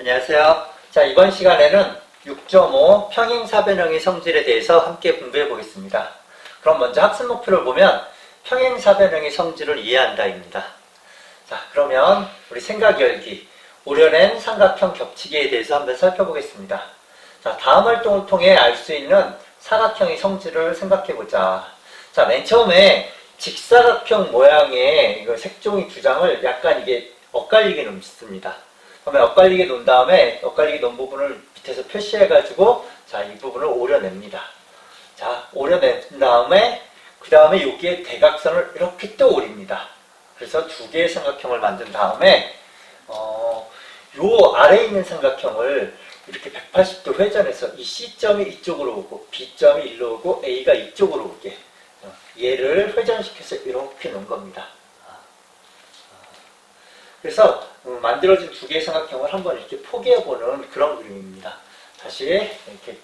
안녕하세요. 자, 이번 시간에는 6.5 평행사변형의 성질에 대해서 함께 공부해 보겠습니다. 그럼 먼저 학습 목표를 보면 평행사변형의 성질을 이해한다입니다. 자, 그러면 우리 생각 열기, 오려낸 삼각형 겹치기에 대해서 한번 살펴보겠습니다. 자, 다음 활동을 통해 알 수 있는 사각형의 성질을 생각해 보자. 자, 맨 처음에 직사각형 모양의 이거 색종이 두 장을 약간 이게 엇갈리게 놓습니다. 그러면 엇갈리게 놓은 다음에 엇갈리게 놓은 부분을 밑에서 표시해가지고 자, 이 부분을 오려냅니다. 자, 오려낸 다음에 그 다음에 여기에 대각선을 이렇게 또 오립니다. 그래서 두 개의 삼각형을 만든 다음에 어, 요 아래에 있는 삼각형을 이렇게 180도 회전해서 이 C점이 이쪽으로 오고 B점이 일로 오고 A가 이쪽으로 오게 어, 얘를 회전시켜서 이렇게 놓은 겁니다. 그래서 음, 만들어진 두 개의 삼각형을 한번 이렇게 포개해보는 그런 그림입니다. 다시 이렇게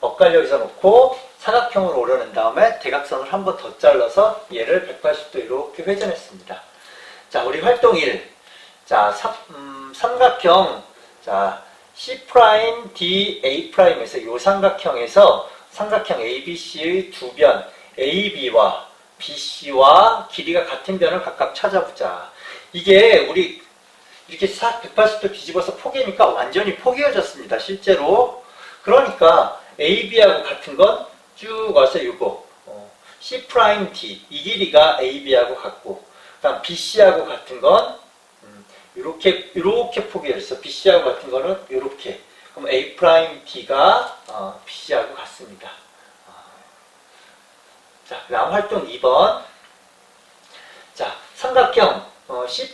엇갈려서 놓고 사각형으로 오려낸 다음에 대각선을 한 번 더 잘라서 얘를 180도 이렇게 회전했습니다. 자, 우리 활동 1. 자, 삼, 음, 삼각형, 자, C D A'에서 이 삼각형에서 삼각형 ABC의 두 변, AB와 BC와 길이가 같은 변을 각각 찾아보자. 이게 우리 이렇게 싹 180도 뒤집어서 포개니까 완전히 포개어졌습니다. 실제로. 그러니까 AB하고 같은 건 쭉 와서 이거 어, C D 이 길이가 AB하고 같고 그다음 BC하고 같은 건 음, 이렇게 이렇게 포개했어. BC하고 같은 거는 이렇게. 그럼 A D가 어, BC하고 같습니다. 어. 자, 그다음 활동 2번. 자, 삼각형 어, C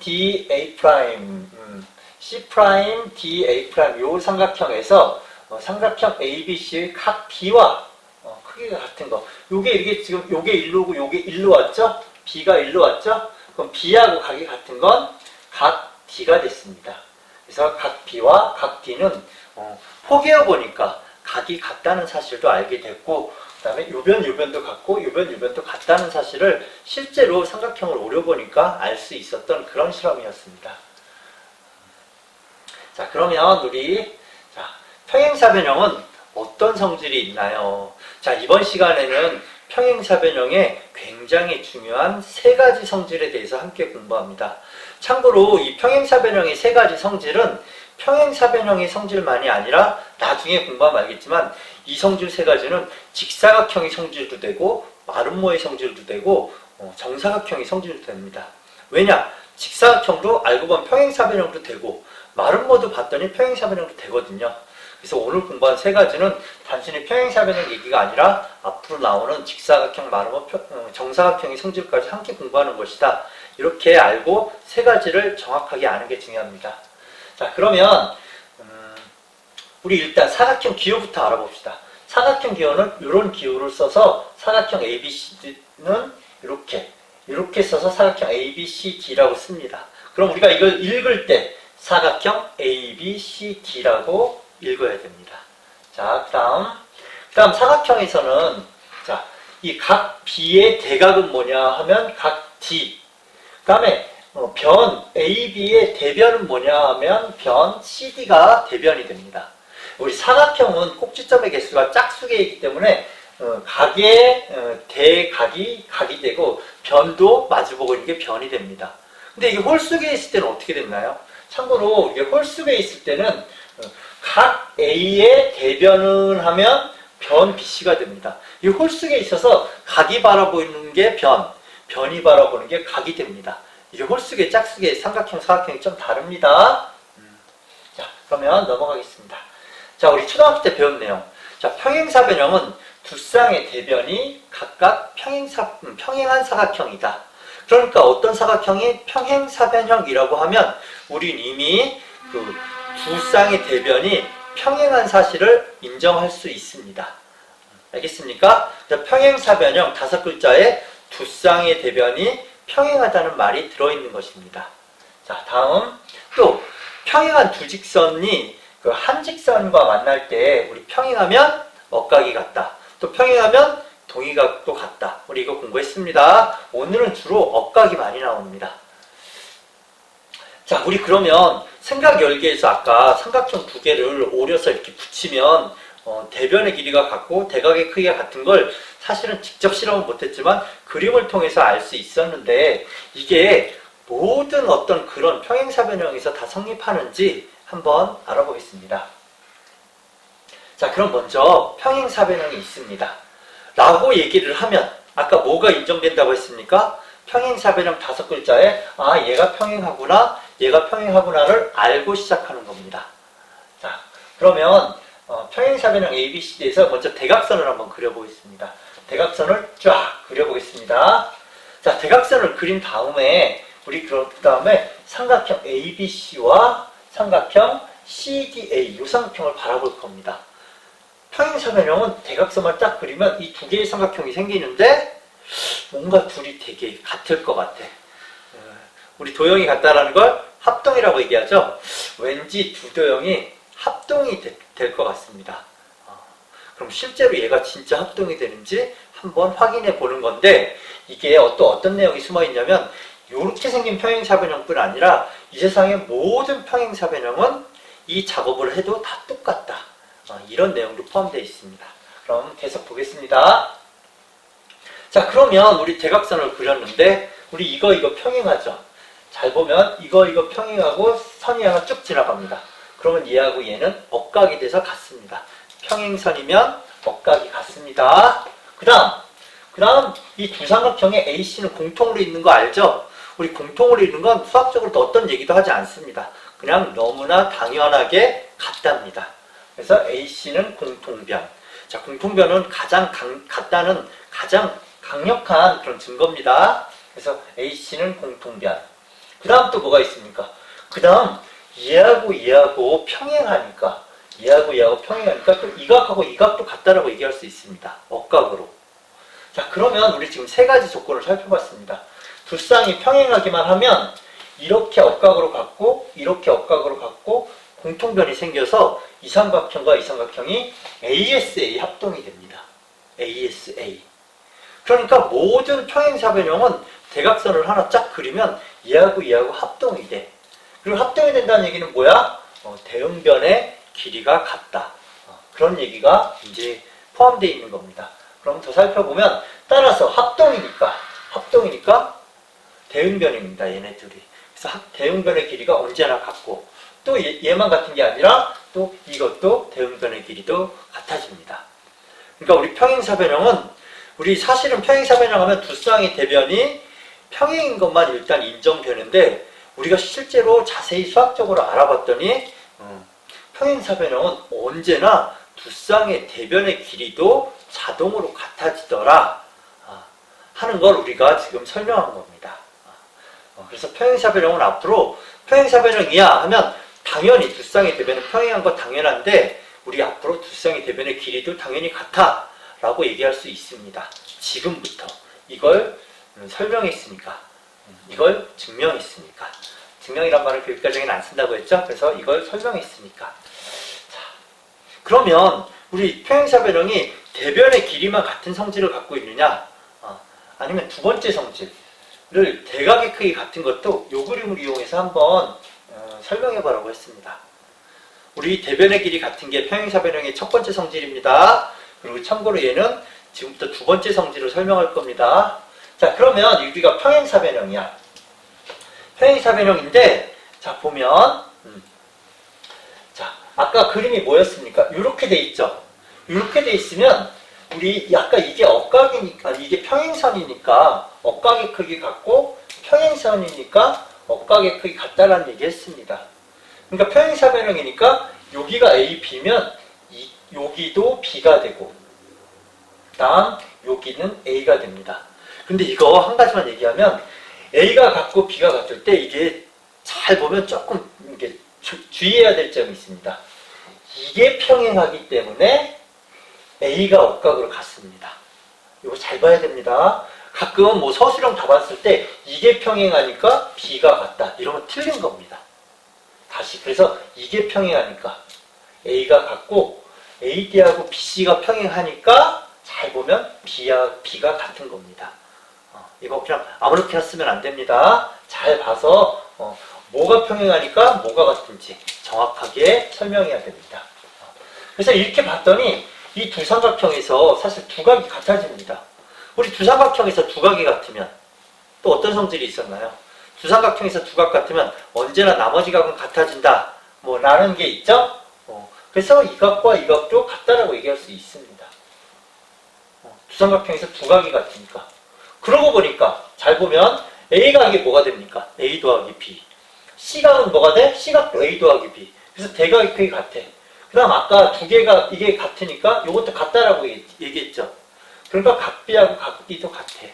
D A 음, C D A 요 삼각형에서 어, 삼각형 ABC의 각 B와 어, 크기가 같은 거. 요게 이게 지금 요게 일로 오고 요게 일로 왔죠? B가 일로 왔죠? 그럼 B하고 각이 같은 건 각 D가 됐습니다. 그래서 각 B와 각 D는 어, 포개어 보니까 각이 같다는 사실도 알게 됐고 그 다음에 요변 요변도 같고 요변 요변도 같다는 사실을 실제로 삼각형을 오려보니까 알 수 있었던 그런 실험이었습니다. 자 그러면 우리 자, 평행사변형은 어떤 성질이 있나요? 자 이번 시간에는 평행사변형의 굉장히 중요한 세 가지 성질에 대해서 함께 공부합니다. 참고로 이 평행사변형의 세 가지 성질은 평행사변형의 성질만이 아니라 나중에 공부하면 알겠지만 이 성질 세 가지는 직사각형의 성질도 되고 마름모의 성질도 되고 어, 정사각형의 성질도 됩니다. 왜냐? 직사각형도 알고 보면 평행사변형도 되고 마름모도 봤더니 평행사변형도 되거든요. 그래서 오늘 공부한 세 가지는 단순히 평행사변형 얘기가 아니라 앞으로 나오는 직사각형, 마름모, 어, 정사각형의 성질까지 함께 공부하는 것이다. 이렇게 알고 세 가지를 정확하게 아는 게 중요합니다. 자, 그러면 음, 우리 일단 사각형 기호부터 알아봅시다. 사각형 기호는 이런 기호를 써서 사각형 ABC는 이렇게 이렇게 써서 사각형 ABCD라고 씁니다. 그럼 우리가 이걸 읽을 때 사각형 ABCD라고 읽어야 됩니다. 자, 그다음 그다음 사각형에서는 자, 이 각 B의 대각은 뭐냐 하면 각 D. 그다음에 어, 변 AB의 대변은 뭐냐 하면 변 CD가 대변이 됩니다. 우리 사각형은 꼭지점의 개수가 짝수개 있기 때문에 어, 각의 어, 대각이 각이 되고 변도 마주보고 있는 게 변이 됩니다. 근데 이게 홀수계에 있을 때는 어떻게 됐나요? 참고로 이게 홀수계에 있을 때는 어, 각 A의 대변을 하면 변 BC가 됩니다. 이 홀수계에 있어서 각이 바라보이는 게 변, 변이 바라보는 게 각이 됩니다. 이게 홀수계, 짝수계, 삼각형, 사각형이 좀 다릅니다. 음. 자, 그러면 넘어가겠습니다. 자, 우리 초등학교 때 내용. 자, 평행사 변형은 두 쌍의 대변이 각각 평행사, 음, 평행한 사각형이다. 그러니까 어떤 사각형이 평행사변형이라고 하면 우린 이미 그 두 쌍의 대변이 평행한 사실을 인정할 수 있습니다. 알겠습니까? 자, 평행사변형 다섯 글자에 두 쌍의 대변이 평행하다는 말이 들어있는 것입니다. 자, 다음 또 평행한 두 직선이 그 한 직선과 만날 때 우리 평행하면 억각이 같다. 또 평행하면 동의각도 같다. 우리 이거 공부했습니다. 오늘은 주로 억각이 많이 나옵니다. 자, 우리 그러면 생각 열개에서 아까 삼각형 두 개를 오려서 이렇게 붙이면 어, 대변의 길이가 같고 대각의 크기가 같은 걸 사실은 직접 실험은 못했지만 그림을 통해서 알 수 있었는데 이게 모든 어떤 그런 평행사변형에서 다 성립하는지 한번 알아보겠습니다. 자, 그럼 먼저 평행사변형이 있습니다. 라고 얘기를 하면 아까 뭐가 인정된다고 했습니까? 평행사변형 다섯 글자에 아 얘가 평행하구나 얘가 평행하구나를 알고 시작하는 겁니다. 자 그러면 어, 평행사변형 ABCD에서 먼저 대각선을 한번 그려보겠습니다. 대각선을 쫙 그려보겠습니다. 자 대각선을 그린 다음에 우리 그 다음에 삼각형 ABC와 삼각형 CDA 이 삼각형을 바라볼 겁니다. 평행사 변형은 대각선만 딱 그리면 이 두 개의 삼각형이 생기는데 뭔가 둘이 되게 같을 것 같아. 어, 우리 도형이 같다라는 걸 합동이라고 얘기하죠. 왠지 두 도형이 합동이 될 것 같습니다. 어, 그럼 실제로 얘가 진짜 합동이 되는지 한번 확인해 보는 건데 이게 어떤 어떤 내용이 숨어 있냐면 이렇게 생긴 평행사변형뿐 아니라 이 세상의 모든 평행사변형은 이 작업을 해도 다 똑같다. 어, 이런 내용도 포함되어 있습니다. 그럼 계속 보겠습니다. 자, 그러면 우리 대각선을 그렸는데, 우리 이거, 이거 평행하죠? 잘 보면, 이거, 이거 평행하고 선이 하나 쭉 지나갑니다. 그러면 얘하고 얘는 억각이 돼서 같습니다. 평행선이면 억각이 같습니다. 그 다음, 그 다음, 이 두 삼각형의 AC는 공통으로 있는 거 알죠? 우리 공통으로 있는 건 수학적으로 또 어떤 얘기도 하지 않습니다. 그냥 너무나 당연하게 같답니다. 그래서 AC는 공통변. 자, 공통변은 가장 강, 같다는 가장 강력한 그런 증거입니다. 그래서 AC는 공통변. 그 다음 또 뭐가 있습니까? 그 다음 얘하고 얘하고 평행하니까 얘하고 얘하고 평행하니까 또 이 각하고 이 각도 같다라고 얘기할 수 있습니다. 억각으로. 자, 그러면 우리 지금 세 가지 조건을 살펴봤습니다. 두 쌍이 평행하기만 하면 이렇게 억각으로 갖고 이렇게 억각으로 갖고 공통변이 생겨서 이 삼각형과 이 삼각형이 ASA 합동이 됩니다. ASA. 그러니까 모든 평행사변형은 대각선을 하나 쫙 그리면 얘하고 얘하고 합동이 돼. 그리고 합동이 된다는 얘기는 뭐야? 어, 대응변의 길이가 같다. 어, 그런 얘기가 이제 포함되어 있는 겁니다. 그럼 더 살펴보면 따라서 합동이니까 합동이니까 대응변입니다. 얘네들이. 그래서 합- 대응변의 길이가 언제나 같고 또 얘, 얘만 같은 게 아니라 또 이것도 대응변의 길이도 같아집니다. 그러니까 우리 평행사변형은 우리 사실은 평행사변형 하면 두 쌍의 대변이 평행인 것만 일단 인정되는데 우리가 실제로 자세히 수학적으로 알아봤더니 음, 평행사변형은 언제나 두 쌍의 대변의 길이도 자동으로 같아지더라 아, 하는 걸 우리가 지금 설명한 겁니다. 어, 그래서 평행사 변형은 앞으로 평행사 변형이야 하면 당연히 두 쌍의 대변은 평행한 거 당연한데 우리 앞으로 두 쌍의 대변의 길이도 당연히 같아 라고 얘기할 수 있습니다. 지금부터. 이걸 음, 설명했으니까. 음, 이걸 증명했으니까. 증명이란 말을 교육과정에는 안 쓴다고 했죠. 그래서 이걸 설명했으니까. 자, 그러면 우리 평행사 변형이 대변의 길이만 같은 성질을 갖고 있느냐? 어, 아니면 두 번째 성질 을 대각의 크기 같은 것도 요 그림을 이용해서 한번 어, 설명해 보라고 했습니다. 우리 대변의 길이 같은 게 평행사 변형의 첫 번째 성질입니다. 그리고 참고로 얘는 지금부터 두 번째 성질을 설명할 겁니다. 자, 그러면 우리가 평행사 변형이야. 평행사 변형인데, 자, 보면, 음. 자, 아까 그림이 뭐였습니까? 이렇게 돼 있죠? 이렇게 돼 있으면, 우리 아까 이게 억각이니까, 이게 평행선이니까, 억각의 크기 같고, 평행선이니까, 억각의 크기 같다라는 얘기 했습니다. 그러니까 평행사변형이니까, 여기가 A, B면, 이, 여기도 B가 되고, 다음 여기는 A가 됩니다. 근데 이거 한 가지만 얘기하면 A가 같고 B가 같을 때 이게 잘 보면 조금 이게 주, 주의해야 될 점이 있습니다. 이게 평행하기 때문에 A가 억각으로 같습니다. 이거 잘 봐야 됩니다. 가끔 뭐 서술형 다 봤을 때 이게 평행하니까 B가 같다. 이러면 틀린 겁니다. 다시 그래서 이게 평행하니까 A가 같고 AD하고 BC가 평행하니까 잘 보면 B와 B가 같은 겁니다. 어, 이거 그냥 아무렇게나 쓰면 안 됩니다. 잘 봐서 어, 뭐가 평행하니까 뭐가 같은지 정확하게 설명해야 됩니다. 그래서 이렇게 봤더니 이 두 삼각형에서 사실 두각이 같아집니다. 우리 두 삼각형에서 두각이 같으면 또 어떤 성질이 있었나요? 두 삼각형에서 두각 같으면 언제나 나머지 각은 같아진다. 뭐 라는 게 있죠? 어, 그래서 이 각과 이 각도 같다라고 얘기할 수 있습니다. 어, 두 삼각형에서 두각이 같으니까. 그러고 보니까 잘 보면 A각이 뭐가 됩니까? A 더하기 B. C각은 뭐가 돼? C각도 A 더하기 B. 그래서 대각이 크게 같아. 그 다음 아까 두 개가 이게 같으니까 이것도 같다라고 얘기- 얘기했죠. 그러니까 각비하고 각비도 같아.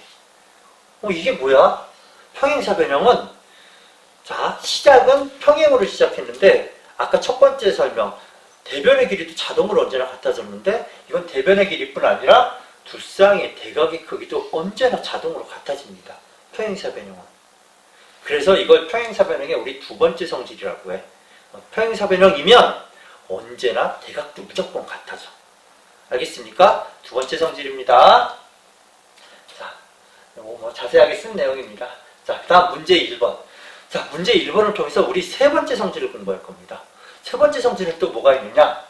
어, 이게 뭐야? 평행사 변형은 자 시작은 평행으로 시작했는데 아까 첫 번째 설명 대변의 길이도 자동으로 언제나 같아졌는데 이건 대변의 길이뿐 아니라 두 쌍의 대각의 크기도 언제나 자동으로 같아집니다. 평행사 변형은. 그래서 이걸 평행사 변형의 우리 두 번째 성질이라고 해. 어, 평행사 변형이면 언제나 대각도 무조건 같아져. 알겠습니까? 두 번째 성질입니다. 자, 이거 뭐 자세하게 쓴 내용입니다. 자, 그 다음 문제 1번. 자, 문제 1번을 통해서 우리 세 번째 성질을 공부할 겁니다. 세 번째 성질은 또 뭐가 있느냐?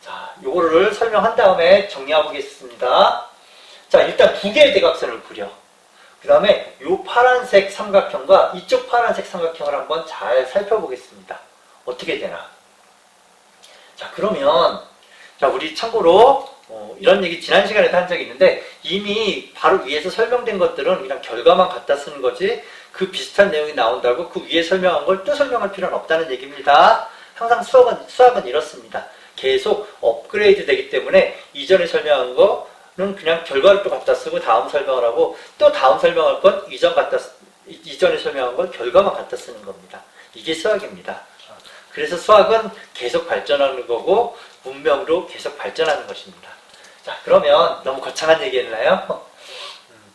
자, 요거를 설명한 다음에 정리해 보겠습니다. 자, 일단 두 개의 대각선을 그려. 그 다음에 요 파란색 삼각형과 이쪽 파란색 삼각형을 한번 잘 살펴보겠습니다. 어떻게 되나? 자, 그러면, 자, 우리 참고로, 어, 이런 얘기 지난 시간에도 한 적이 있는데, 이미 바로 위에서 설명된 것들은 그냥 결과만 갖다 쓰는 거지, 그 비슷한 내용이 나온다고 그 위에 설명한 걸 또 설명할 필요는 없다는 얘기입니다. 항상 수학은, 수학은 이렇습니다. 계속 업그레이드 되기 때문에 이전에 설명한 거는 그냥 결과를 또 갖다 쓰고 다음 설명을 하고 또 다음 설명할 건 이전 갖다 이전에 설명한 건 결과만 갖다 쓰는 겁니다. 이게 수학입니다. 그래서 수학은 계속 발전하는 거고 문명으로 계속 발전하는 것입니다. 자, 그러면 너무 거창한 얘기 했나요? 음,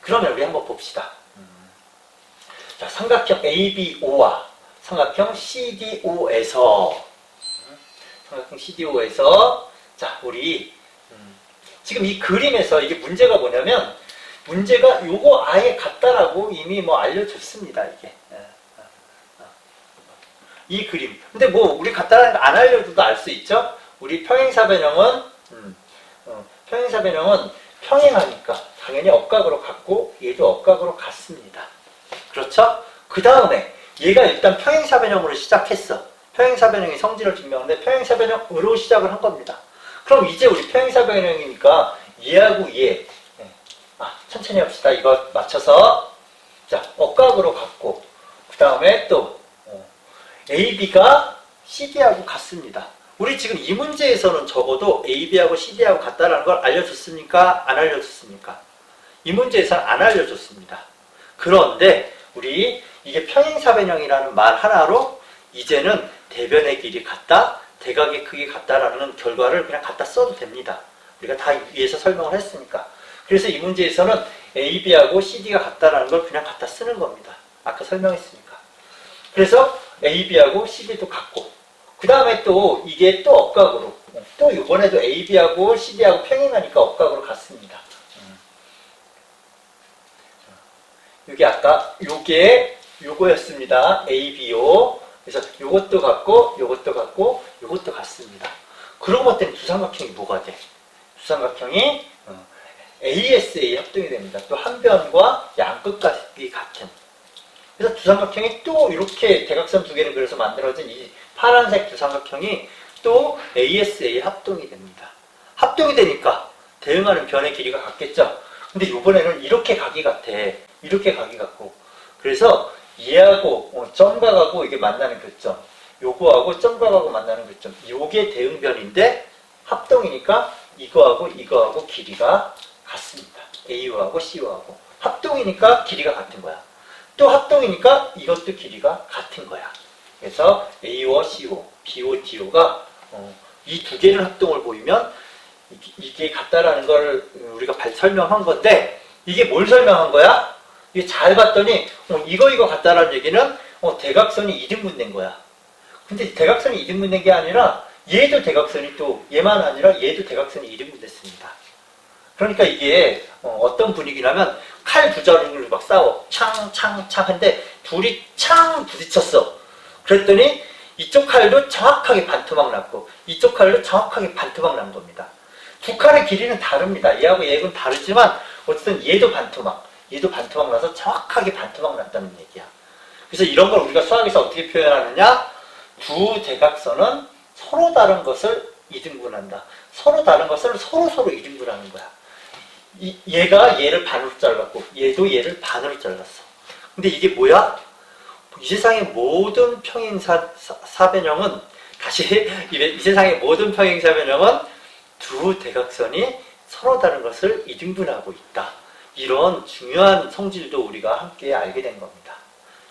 그러면 우리 한번 봅시다. 음, 자, 삼각형 ABO와 삼각형 CDO에서 삼각형 CDO에서 자, 우리 음, 지금 이 그림에서 이게 문제가 뭐냐면 문제가 요거 아예 같다라고 이미 뭐 알려줬습니다, 이게. 예. 이 그림. 근데 뭐 우리 같다라는 거안 알려줘도 알 수 있죠? 우리 평행사 변형은 음, 어, 평행사 변형은 평행하니까 당연히 억각으로 같고 얘도 억각으로 같습니다. 그렇죠? 그 다음에 얘가 일단 평행사 변형으로 시작했어. 평행사 변형의 성질을 증명하는데 평행사 변형으로 시작을 한 겁니다. 그럼 이제 우리 평행사 변형이니까 얘하고 얘. 네. 아, 천천히 합시다. 이거 맞춰서. 자, 억각으로 같고. 그 다음에 또, 어, AB가 CD하고 같습니다. 우리 지금 이 문제에서는 적어도 AB하고 CD하고 같다라는 걸 알려줬습니까? 안 알려줬습니까? 이 문제에서는 안 알려줬습니다. 그런데 우리 이게 평행사 변형이라는 말 하나로 이제는 대변의 길이 같다, 대각의 크기 같다라는 결과를 그냥 갖다 써도 됩니다. 우리가 다 위에서 설명을 했으니까. 그래서 이 문제에서는 AB하고 CD가 같다라는 걸 그냥 갖다 쓰는 겁니다. 아까 설명했으니까. 그래서 AB하고 CD도 같고, 그 다음에 또 이게 또 억각으로, 또 이번에도 AB하고 CD하고 평행하니까 억각으로 같습니다. 이게 아까 요게 요거였습니다. ABO. 그래서 요것도 같고, 요것도 같고, 요것도 같습니다. 그런 것 때문에 두삼각형이 뭐가 돼? 두삼각형이 어, ASA 합동이 됩니다. 또 한 변과 양끝각이 같은. 그래서 두삼각형이 또 이렇게 대각선 두 개를 그려서 만들어진 이 파란색 두 삼각형이 또 ASA 합동이 됩니다. 합동이 되니까 대응하는 변의 길이가 같겠죠? 근데 이번에는 이렇게 각이 같아. 이렇게 각이 같고. 그래서 얘하고 어, 점각하고 이게 만나는 교점. 요거하고 점각하고 만나는 교점. 요게 대응변인데 합동이니까 이거하고 이거하고 길이가 같습니다. A하고 C하고. 합동이니까 길이가 같은 거야. 또 합동이니까 이것도 길이가 같은 거야. 그래서 AO, CO, BO, DO가 이두 개를 합동을 보이면 이게- 같다라는 걸 우리가 발- 설명한 건데 이게 뭘 설명한 거야? 이게 잘 봤더니 어, 이거 이거 같다라는 얘기는 어, 대각선이 2등분 된 거야. 근데 대각선이 2등분 된 게 아니라 얘도 대각선이 또 얘만 아니라 얘도 대각선이 2등분 됐습니다. 그러니까 이게 어, 떤 분위기냐면 칼 두 자루를 막 싸워. 창, 창, 창. 한데 둘이 창 부딪혔어. 그랬더니 이쪽 칼도 정확하게 반토막 났고 이쪽 칼도 정확하게 반토막 난 겁니다. 두 칼의 길이는 다릅니다. 얘하고 얘하고는 다르지만 어쨌든 얘도 반토막, 얘도 반토막 나서 정확하게 반토막 났다는 얘기야. 그래서 이런 걸 우리가 수학에서 어떻게 표현하느냐? 두 대각선은 서로 다른 것을 이등분한다. 서로 다른 것을 서로 서로 이등분하는 거야. 이- 얘가 얘를 반으로 잘랐고 얘도 얘를 반으로 잘랐어. 근데 이게 뭐야? 이 세상의 모든 평행사 사- 사 변형은 다시 이, 이 세상의 모든 평행사 변형은 두 대각선이 서로 다른 것을 이등분하고 있다. 이런 중요한 성질도 우리가 함께 알게 된 겁니다.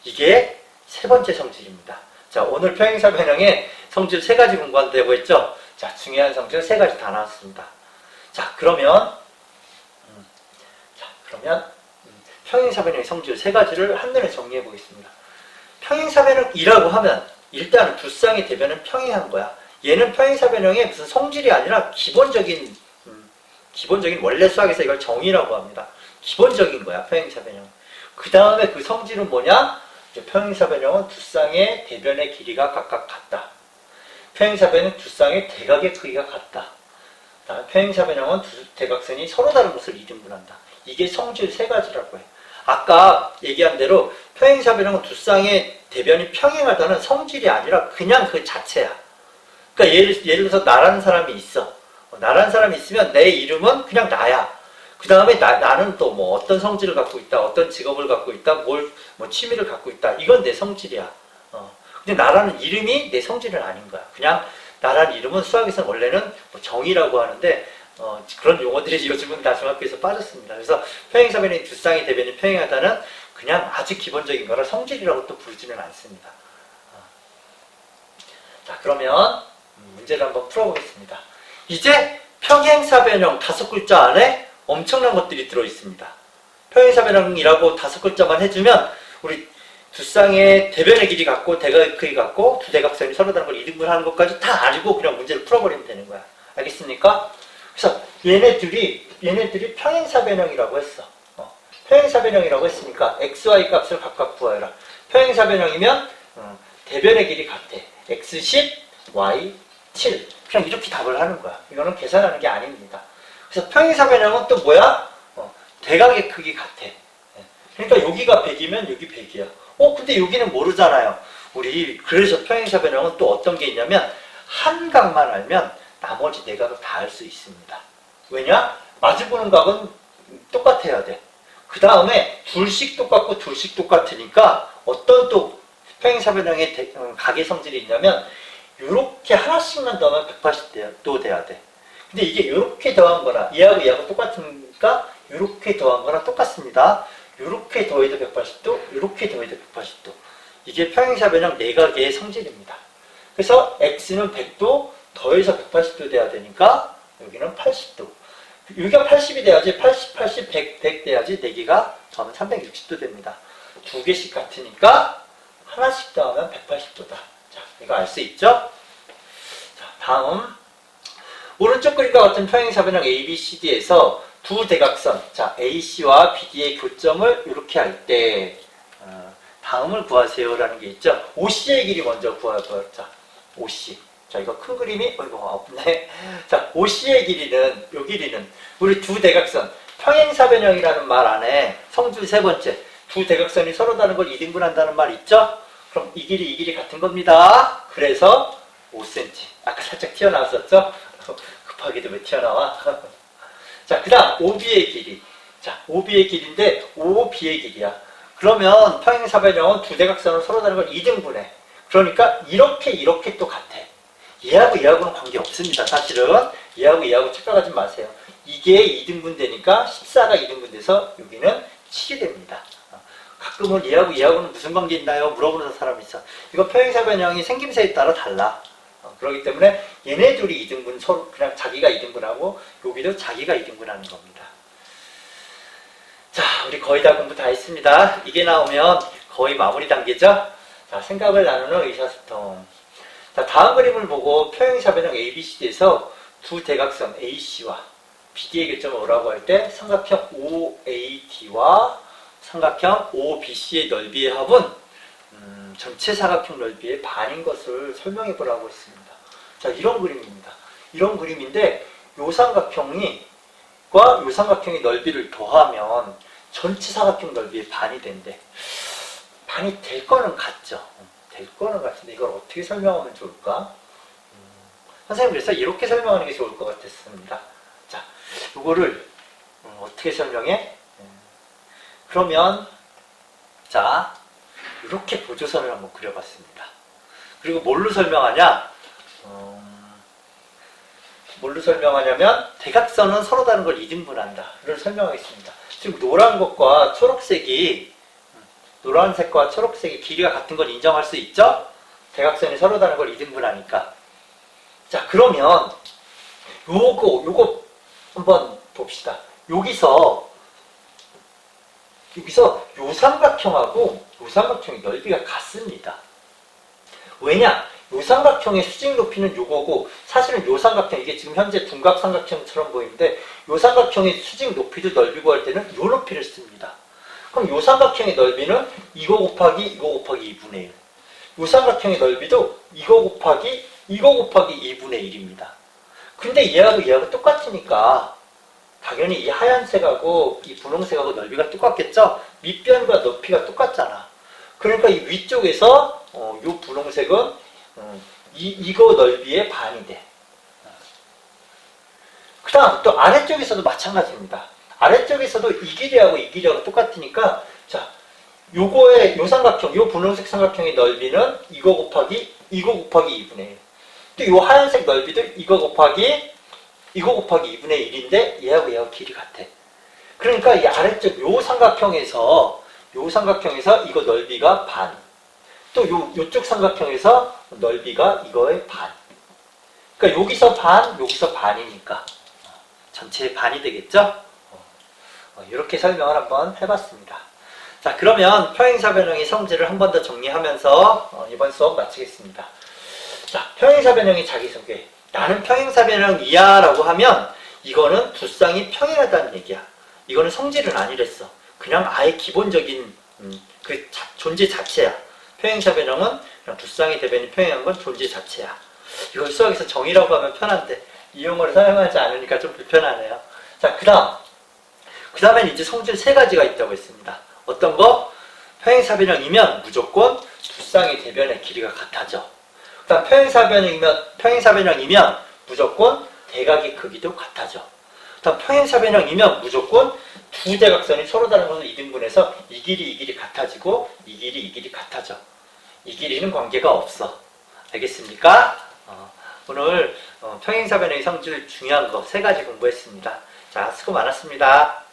이게 세 번째 성질입니다. 자, 오늘 평행사 변형의 성질 세 가지 공부한다고 했죠? 자, 중요한 성질 세 가지 다 나왔습니다. 자, 그러면, 그러면, 음, 평행사변형의 성질 세 가지를 한눈에 정리해 보겠습니다. 평행사변형이라고 하면, 일단 두 쌍의 대변은 평행한 거야. 얘는 평행사변형의 무슨 성질이 아니라 기본적인, 음, 기본적인 원래 수학에서 이걸 정의라고 합니다. 기본적인 거야, 평행사변형. 그 다음에 그 성질은 뭐냐? 평행사변형은 두 쌍의 대변의 길이가 각각 같다. 평행사변은 두 쌍의 대각의 크기가 같다. 평행사변형은 두 대각선이 서로 다른 것을 이등분한다. 이게 성질 세 가지라고 해. 아까 얘기한 대로 평행사변형은 두 쌍의 대변이 평행하다는 성질이 아니라 그냥 그 자체야. 그러니까 예를, 예를 들어서 나라는 사람이 있어. 어, 나라는 사람이 있으면 내 이름은 그냥 나야. 그 다음에 나는 또 뭐 어떤 성질을 갖고 있다, 어떤 직업을 갖고 있다, 뭘, 뭐 취미를 갖고 있다. 이건 내 성질이야. 어. 근데 나라는 이름이 내 성질은 아닌 거야. 그냥 나라는 이름은 수학에서는 원래는 뭐 정의라고 하는데, 어, 그런 용어들이 요즘은 다 중학교에서 빠졌습니다. 그래서 평행사변의 두 쌍의 대변이 평행하다는 그냥 아주 기본적인 거라 성질이라고 또 부르지는 않습니다. 어. 자, 그러면 음, 문제를 한번 풀어보겠습니다. 이제 평행사변형 다섯 글자 안에 엄청난 것들이 들어있습니다. 평행사변형이라고 다섯 글자만 해주면 우리 두 쌍의 대변의 길이 같고 대각의 크기 같고 두 대각선이 서로 다른 걸 이등분하는 것까지 다 알고 그냥 문제를 풀어버리면 되는 거야. 알겠습니까? 그래서 얘네들이 얘네들이 평행사 변형이라고 했어. 어, 평행사 변형이라고 했으니까 x, y 값을 각각 구하여라. 평행사 변형이면 어, 대변의 길이 같아. x 10, y 7. 그냥 이렇게 답을 하는 거야. 이거는 계산하는 게 아닙니다. 그래서 평행사 변형은 또 뭐야? 어, 대각의 크기 같아. 예. 그러니까 여기가 100이면 여기 100이야. 어, 근데 여기는 모르잖아요. 우리 그래서 평행사 변형은 또 어떤 게 있냐면 한 각만 알면 나머지 네 각을 다 알 수 있습니다. 왜냐? 마주보는 각은 똑같아야 돼. 그 다음에 둘씩 똑같고 둘씩 똑같으니까 어떤 또 평행사변형의 대- 음, 각의 성질이 있냐면 이렇게 하나씩만 더하면 180도 돼야 돼. 근데 이게 이렇게 더한 거나 얘하고 얘하고 똑같으니까 이렇게 더한 거랑 똑같습니다. 이렇게 더해도 180도, 이렇게 더해도 180도. 이게 평행사변형 네각의 성질입니다. 그래서 x는 100도 더해서 180도 돼야 되니까 여기는 80도. 여기가 80이 돼야지 80, 80, 100, 100 돼야지 4개가 더하면 360도 됩니다. 두 개씩 같으니까 하나씩 더하면 180도다. 자, 이거 알 수 있죠? 자, 다음. 오른쪽 그림과 같은 평행사변형 ABCD에서 두 대각선, 자, AC와 BD의 교점을 이렇게 할 때, 어, 다음을 구하세요라는 게 있죠. OC의 길이 먼저 구하자. OC. 자, 이거 큰 그림이, 어이구, 없네. 자, OC의 길이는, 요 길이는, 우리 두 대각선, 평행사변형이라는 말 안에 성질 세 번째, 두 대각선이 서로 다른 걸 이등분한다는 말 있죠? 그럼 이 길이, 이 길이 같은 겁니다. 그래서 5cm. 아까 살짝 튀어나왔었죠? 급하게도 왜 튀어나와? 자, 그 다음, OB의 길이. 자, OB의 길인데, OB의 길이야. 그러면 평행사변형은 두 대각선을 서로 다른 걸 이등분해. 그러니까 이렇게 이렇게 또 같아. 얘하고 얘하고는 관계 없습니다. 사실은 얘하고 얘하고 착각하지 마세요. 이게 2등분 되니까 14가 2등분 돼서 여기는 7이 됩니다. 어, 가끔은 얘하고 얘하고는 무슨 관계 있나요? 물어보는 사람이 있어. 이거 평행사 변형이 생김새에 따라 달라. 어, 그렇기 때문에 얘네 둘이 2등분 서로 그냥 자기가 2등분하고 여기도 자기가 2등분하는 겁니다. 자, 우리 거의 다 공부 다 했습니다. 이게 나오면 거의 마무리 단계죠? 자, 생각을 나누는 의사소통. 자, 다음 그림을 보고 평행사변형 ABCD에서 두 대각선 AC와 BD의 교점을 오라고 할 때 삼각형 OAD와 삼각형 OBC의 넓이의 합은 음, 전체 사각형 넓이의 반인 것을 설명해 보라고 했습니다. 자, 이런 그림입니다. 이런 그림인데 요 삼각형이 과 요 삼각형의 넓이를 더하면 전체 사각형 넓이의 반이 된대. 반이 될 거는 같죠. 음, 될 거는 같은데 이걸 어떻게 설명하면 좋을까? 음, 선생님 그래서 이렇게 설명하는 게 좋을 것 같았습니다. 자, 이거를 음, 어떻게 설명해? 음, 그러면 자 이렇게 보조선을 한번 그려봤습니다. 그리고 뭘로 설명하냐? 음, 뭘로 설명하냐면 대각선은 서로 다른 걸 이등분한다를 설명하겠습니다. 지금 노란 것과 초록색이 음, 노란색과 초록색의 길이가 같은 걸 인정할 수 있죠? 대각선이 서로 다른 걸 이등분하니까. 자 그러면 요거 요거 한번 봅시다. 여기서 여기서 요 삼각형하고 요 삼각형의 넓이가 같습니다. 왜냐? 요 삼각형의 수직 높이는 요거고 사실은 요 삼각형 이게 지금 현재 둔각 삼각형처럼 보이는데 요 삼각형의 수직 높이도 넓이 구할 때는 요 높이를 씁니다. 그럼 요 삼각형의 넓이는 이거 곱하기 이거 곱하기 2분의 1. 요 삼각형의 넓이도 이거 곱하기 이거 곱하기 2분의 1입니다. 근데 얘하고 얘하고 똑같으니까 당연히 이 하얀색하고 이 분홍색하고 넓이가 똑같겠죠? 밑변과 높이가 똑같잖아. 그러니까 이 위쪽에서 어, 이 분홍색은 음, 이, 이거 넓이의 반이 돼. 그 다음 또 아래쪽에서도 마찬가지입니다. 아래쪽에서도 이 길이하고 이 길이하고 똑같으니까 자 요거의 요 삼각형, 요 분홍색 삼각형의 넓이는 이거 곱하기 이거 곱하기 2분의 1. 또 요 하얀색 넓이도 이거 곱하기 이거 곱하기 2분의 1인데 얘하고 얘하고 길이 같아. 그러니까 이 아래쪽 요 삼각형에서 요 삼각형에서 이거 넓이가 반. 또 요, 요쪽 삼각형에서 넓이가 이거의 반. 그러니까 여기서 반, 여기서 반이니까 전체의 반이 되겠죠? 어, 이렇게 설명을 한번 해봤습니다. 자, 그러면 평행사 변형의 성질을 한 번 더 정리하면서 어, 이번 수업 마치겠습니다. 자, 평행사 변형의 자기소개. 나는 평행사 변형이야 라고 하면 이거는 두 쌍이 평행하다는 얘기야. 이거는 성질은 아니랬어. 그냥 아예 기본적인 음, 그 자- 존재 자체야. 평행사 변형은 그냥 두 쌍의 대변이 평행한 건 존재 자체야. 이걸 수학에서 정의라고 하면 편한데 이 용어를 사용하지 않으니까 좀 불편하네요. 자, 그 다음. 그 다음엔 이제 성질 세 가지가 있다고 했습니다. 어떤 거? 평행사변형이면 무조건 두 쌍의 대변의 길이가 같아져. 그 다음 평행사변형이면, 평행사변형이면 무조건 대각의 크기도 같아져. 그 다음 평행사변형이면 무조건 두 대각선이 서로 다른 것을 이등분해서 이 길이 이 길이 같아지고 이 길이 이 길이 같아져. 이 길이는 관계가 없어. 알겠습니까? 어, 오늘 어, 평행사변형의 성질 중요한 거 세 가지 공부했습니다. 자, 수고 많았습니다.